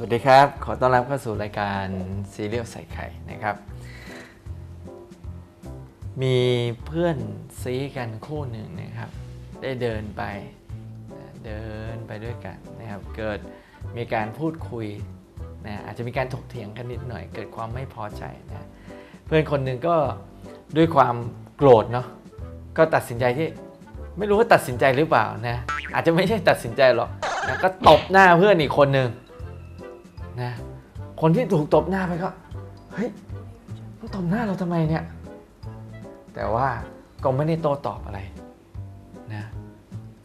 สวัสดีครับ ขอต้อนรับเข้าสู่รายการซีเรียลใส่ไข่นะครับ มีเพื่อนซีกันคู่หนึ่งนะครับ ได้เดินไปเดินไปด้วยกันนะครับ เกิดมีการพูดคุยนะอาจจะมีการถกเถียงกันนิดหน่อย เกิดความไม่พอใจนะเพื่อนคนหนึ่งก็ด้วยความโกรธเนาะก็ตัดสินใจที่ไม่รู้ว่าตัดสินใจหรือเปล่านะอาจจะไม่ใช่ตัดสินใจหรอกนะก็ตบหน้าเพื่อนอีกคนหนึ่ง นะคนที่ถูกตบหน้าไปก็เฮ้ยมึงตบหน้าเราทำไมเนี่ย แต่ว่าก็ไม่ได้โต้ตอบอะไรนะ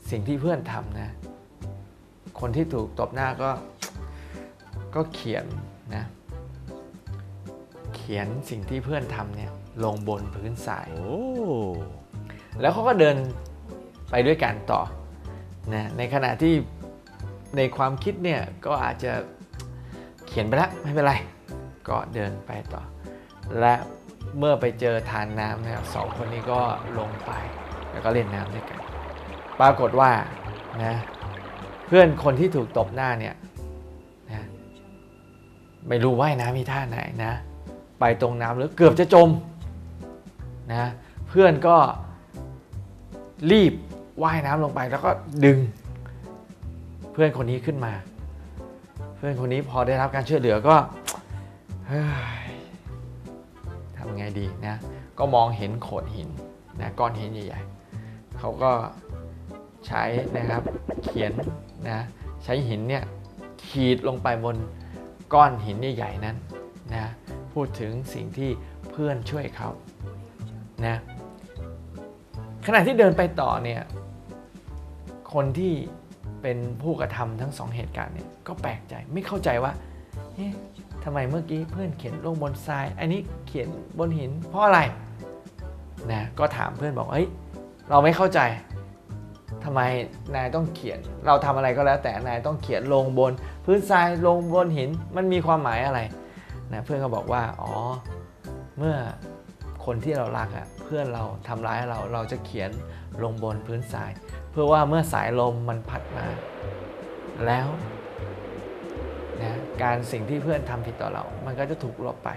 สิ่งที่เพื่อนทำนะ คนที่ถูกตบหน้าก็ก็เขียนนะเขียนสิ่งที่เพื่อนทำเนี่ยลงบนพื้นทรายแล้วเขาก็เดินไปด้วยกันต่อนะในขณะที่ในความคิดเนี่ยก็อาจจะเขียนไปแล้วไม่เป็นไร ก็เดินไปต่อ และเมื่อไปเจอทานน้ำนะครับสองคนนี้ก็ลงไป แล้วก็เล่นน้ำด้วยกัน ปรากฏว่านะเพื่อนคนที่ถูกตบหน้าเนี่ยนะไม่รู้ว่ายน้ำมีท่าไหนนะ ไปตรงน้ำหรือเกือบจะจมนะเพื่อนก็รีบว่ายน้ำลงไปแล้วก็ดึง เพื่อนคนนี้ขึ้นมา พื่อนคนนี้พอได้รับการช่วยเหลือก็เฮ้ยทำไงดีนะ ก็มองเห็นโขดหินนะก้อนหินใหญ่ๆเขาก็ใช้นะครับเขียนนะใช้หินเนี่ยขีดลงไปบนก้อนหินใหญ่ๆนั้นนะพูดถึงสิ่งที่เพื่อนช่วยเขานะขณะที่เดินไปต่อเนี่ยคนที่ เป็นผู้กระทำทั้งสองเหตุการณ์เนี่ยก็แปลกใจไม่เข้าใจว่าเอ๊ะทำไมเมื่อกี้เพื่อนเขียนลงบนทราย อันนี้เขียนบนหิน เพราะอะไรนะก็ถามเพื่อนบอกเฮ้ยเราไม่เข้าใจทำไมนายต้องเขียน เราทำอะไรก็แล้ว แต่นายต้องเขียนลงบน พื้นทรายลงบนหินมันมีความหมายอะไรนะเพื่อนก็บอกว่าอ๋อเมื่อ คนที่เรารักอะ่ะเพื่อนเราทำร้ายเราเราจะเขียนลงบนพื้นทราย เพื่อว่าเมื่อสายลมมันพัดมา แล้วนะการสิ่งที่เพื่อนทำผิดต่อเรา มันก็จะถูกลบไป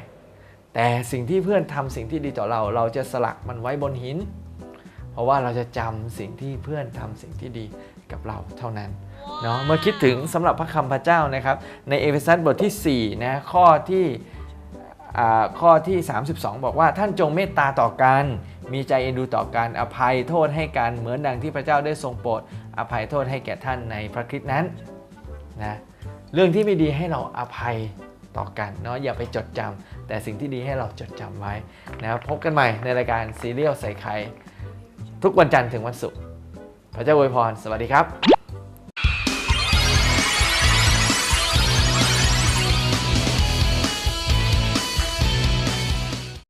แต่สิ่งที่เพื่อนทำสิ่งที่ดีต่อเรา เราจะสลักมันไว้บนหิน เพราะว่าเราจะจำสิ่งที่เพื่อนทำสิ่งที่ดีกับเราเท่านั้นเนาะเมื่อคิดถึงสำหรับพระคำพระเจ้านะครับ ในเอเฟซัสบทที่4นะข้อที่ ข้อที่ 32 บอกว่าท่านจงเมตตาต่อกัน มีใจเอ็นดูต่อกันอภัยโทษให้กันเหมือนดังที่พระเจ้าได้ทรงโปรดอภัยโทษให้แก่ท่านในพระคริสต์นั้นนะเรื่องที่ไม่ดีให้เราอภัยต่อกันเนาะอย่าไปจดจำแต่สิ่งที่ดีให้เราจดจำไว้นะพบกันใหม่ในรายการซีเรียลใส่ไข่ทุกวันจันทร์ถึงวันศุกร์พระเจ้าอวยพร สวัสดีครับ